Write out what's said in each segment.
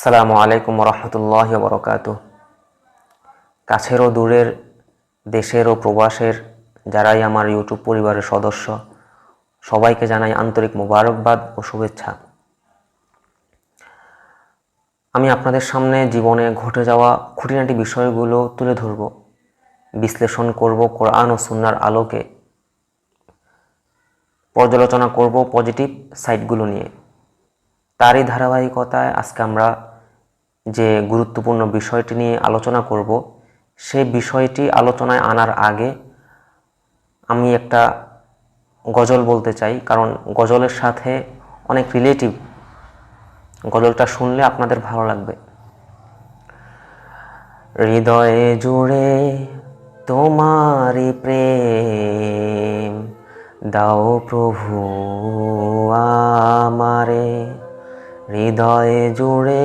আসসালামু আলাইকুম রহমতুল্লাহ বরকাত কাছের ও দূরের, দেশের ও প্রবাসের যারাই আমার ইউটিউব পরিবারের সদস্য, সবাইকে জানাই আন্তরিক মোবারকবাদ ও শুভেচ্ছা। আমি আপনাদের সামনে জীবনে ঘটে যাওয়া খুঁটিনাটি বিষয়গুলো তুলে ধরব, বিশ্লেষণ করব, কোরআন ও সুন্নার আলোকে, পর্যালোচনা করব পজিটিভ সাইটগুলো নিয়ে। তারই ধারাবাহিকতায় আজকে আমরা যে গুরুত্বপূর্ণ বিষয়টি নিয়ে আলোচনা করব, সেই বিষয়টি আলোচনায় আনার আগে আমি একটা গজল বলতে চাই, কারণ গজলের সাথে অনেক রিলেটিভ গজলটা শুনলে আপনাদের ভালো লাগবে। হৃদয়ে জুড়ে তোমারই প্রেম, দাও প্রভু আমারে। হৃদয়ে জুড়ে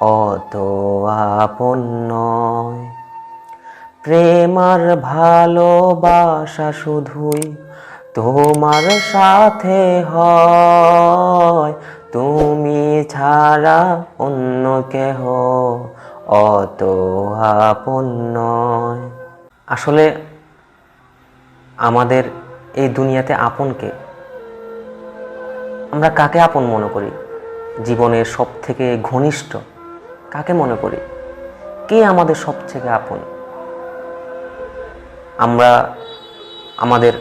অত আপন নয়। প্রেমার ভালোবাসা শুধুই তোমার সাথে হয়। তুমি ছাড়া অন্য কেহ অত আপন নয়। আসলে আমাদের এই দুনিয়াতে আপনকে আমরা কাকে আপন মনে করি? জীবনের সব থেকে ঘনিষ্ঠ কাকে মনে করি? কে আমাদের সব থেকে আপন? আমরা আমাদের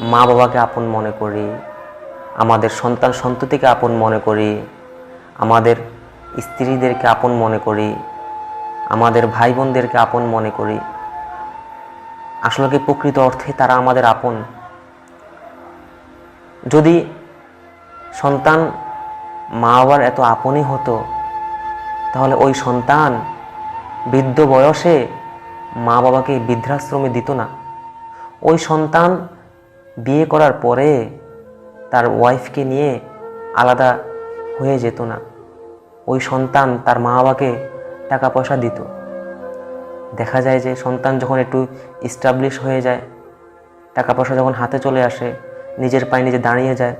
মা বাবাকে আপন মনে করি, আমাদের সন্তান সন্ততিকে আপন মনে করি, আমাদের স্ত্রীদেরকে আপন মনে করি, আমাদের ভাই বোনদেরকে আপন মনে করি। আসলে কি প্রকৃত অর্থে তারা আমাদের আপন? যদি সন্তান মা বাবার এত আপনই হতো তাহলে ওই সন্তান বৃদ্ধ বয়সে মা বাবাকে বৃদ্ধাশ্রমে দিত না। ওই সন্তান বিয়ে করার পরে তার ওয়াইফকে নিয়ে আলাদা হয়ে যেত না। ওই সন্তান তার মা বাবাকে টাকা পয়সা দিত। দেখা যায় যে সন্তান যখন একটু ইস্টাবলিশ হয়ে যায় টাকা পয়সা যখন হাতে চলে আসে, নিজের পায়ে নিজে দাঁড়িয়ে যায়,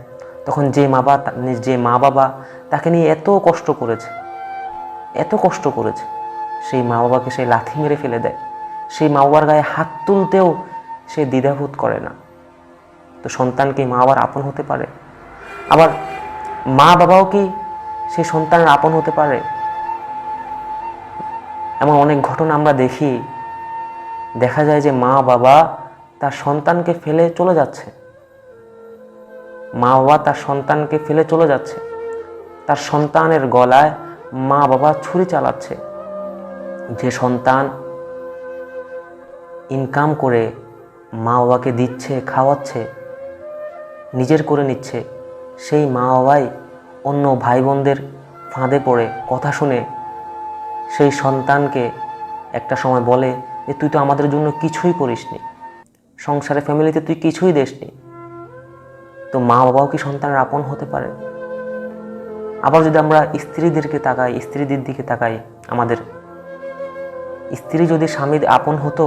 তখন যে মা বাবা যে মা বাবা তাকে নিয়ে এত কষ্ট করেছে এত কষ্ট করেছে। সেই মা বাবাকে সেই লাথি মেরে ফেলে দেয়। সেই মা বাবার গায়ে হাত তুলতেও সে দ্বিধাবোধ করে না। তো সন্তানকে মা বাবার আপন হতে পারে? আবার মা বাবাও কি সেই সন্তানের আপন হতে পারে? এমন অনেক ঘটনা আমরা দেখি। দেখা যায় যে মা বাবা তার সন্তানকে ফেলে চলে যাচ্ছে। মা বাবা তার সন্তানকে ফেলে চলে যাচ্ছে। তার সন্তানের গলায় মা বাবা ছুরি চালাচ্ছে। যে সন্তান ইনকাম করে মা বাবাকে দিচ্ছে, খাওয়াচ্ছে, নিজের করে নিচ্ছে, সেই মা বাবাই অন্য ভাই বোনদের ফাঁদে পড়ে কথা শুনে সেই সন্তানকে একটা সময় বলে যে, তুই তো আমাদের জন্য কিছুই করিসনি। সংসারে ফ্যামিলিতে তুই কিছুই দেসনি। তো মা বাবাও কি সন্তানের আপন হতে পারে? আবার যদি আমরা স্ত্রীদেরকে তাকাই, স্ত্রীদের দিকে তাকাই, আমাদের স্ত্রী যদি স্বামীর আপন হতো,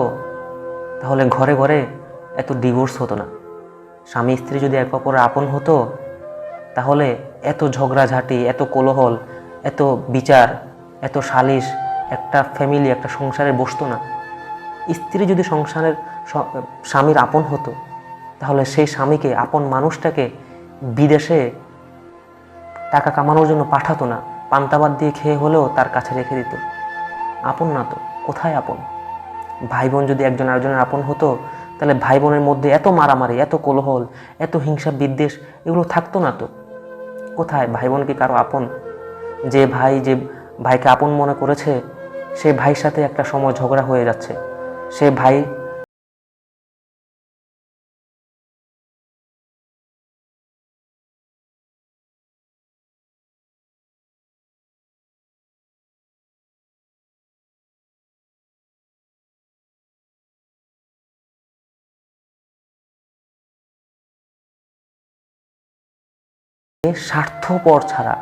তাহলে ঘরে ঘরে এত ডিভোর্স হতো না। স্বামী স্ত্রী যদি এক অপরের আপন হতো, তাহলে এত ঝগড়াঝাঁটি, এত কোলাহল, এত বিচার, এত সালিশ, একটা ফ্যামিলি একটা সংসারে বসতো না। স্ত্রী যদি সংসারের স্বামীর আপন হতো, তাহলে সেই স্বামীকে, আপন মানুষটাকে বিদেশে টাকা কামানোর জন্য পাঠাতো না। পান্তাবাদ দিয়ে খেয়ে হলেও তার কাছে রেখে দিত। আপন না তো, কোথায় আপন? ভাই বোন যদি একজন আরেকজনের আপন হতো, তাহলে ভাই বোনের মধ্যে এত মারামারি, এত কোলাহল, এত হিংসা বিদ্বেষ, এগুলো থাকতো না তো। কোথায়? ভাই বোন কি কারও আপন? যে ভাই যে ভাইকে আপন মনে করেছে, সে ভাইয়ের সাথে একটা সময় ঝগড়া হয়ে যাচ্ছে। সে ভাই স্বার্থপর ছাড়া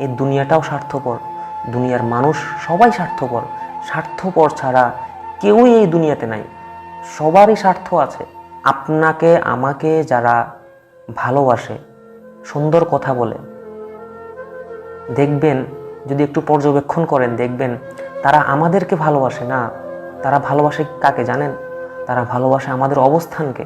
এই দুনিয়াটাও স্বার্থপর, দুনিয়ার মানুষ সবাই স্বার্থপর। স্বার্থপর ছাড়া কেউই এই দুনিয়াতে নাই। সবারই স্বার্থ আছে। আপনাকে, আমাকে যারা ভালোবাসে, সুন্দর কথা বলে, দেখবেন, যদি একটু পর্যবেক্ষণ করেন, দেখবেন তারা আমাদেরকে ভালোবাসে না। তারা ভালোবাসে কাকে জানেন? তারা ভালোবাসে আমাদের অবস্থানকে।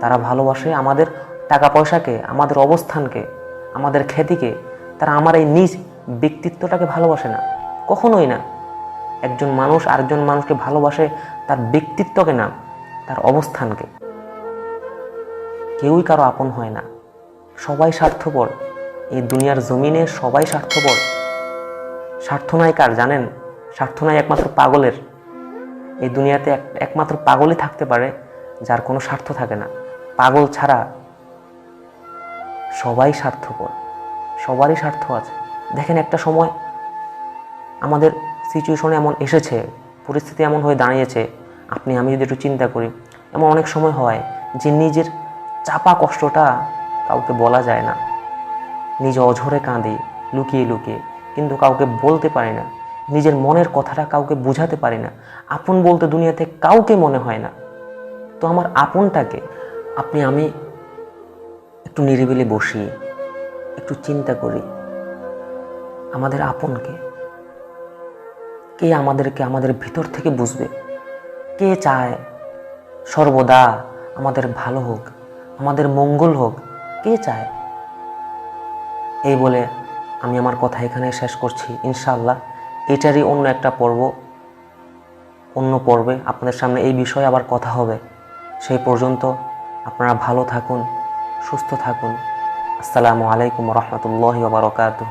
তারা ভালোবাসে আমাদের টাকা পয়সাকে আমাদের অবস্থানকে, আমাদের খ্যাতিকে, তারা আমার এই নিজ ব্যক্তিত্বটাকে ভালোবাসে না। কখনোই না। একজন মানুষ আরেকজন মানুষকে ভালোবাসে, তার ব্যক্তিত্বকে না, তার অবস্থানকে। কেউই কারও আপন হয় না। সবাই স্বার্থপর। এই দুনিয়ার জমিনে সবাই স্বার্থপর। স্বার্থ নাই কার জানেন? স্বার্থ নাই একমাত্র পাগলের। এই দুনিয়াতে এক, একমাত্র পাগলই থাকতে পারে, যার কোনো স্বার্থ থাকে না। পাগল ছাড়া সবাই স্বার্থপর। সবারই স্বার্থ আছে। দেখেন একটা সময় আমাদের সিচুয়েশনে এমন এসেছে, পরিস্থিতি এমন হয়ে দাঁড়িয়েছে। আপনি, আমি যদি একটু চিন্তা করি, এমন অনেক সময় হয় যে নিজের চাপা কষ্টটা কাউকে বলা যায় না। নিজে অঝরে কাঁদি, লুকিয়ে লুকিয়ে, কিন্তু কাউকে বলতে পারি না। নিজের মনের কথাটা কাউকে বোঝাতে পারি না। আপন বলতে দুনিয়াতে কাউকে মনে হয় না। তো আমার আপনটাকে, আপনি, আমি একটু নিরিবিলি বসি, একটু চিন্তা করি। আমাদের আপনকে? কে আমাদেরকে, আমাদের ভিতর থেকে বুঝবে? কে চায় সর্বদা আমাদের ভালো হোক, আমাদের মঙ্গল হোক? কে চায়? এই বলে আমি আমার কথা এখানে শেষ করছি, ইনশাআল্লাহ। এটারই অন্য একটা পর্ব, অন্য পর্বে। আপনাদের সামনে এই বিষয়ে আবার কথা হবে। সেই পর্যন্ত আপনারা ভালো থাকুন। সুস্থ থাকুন। আসসালামু আলাইকুম রহমতুল্লাহ বারকাতুহ।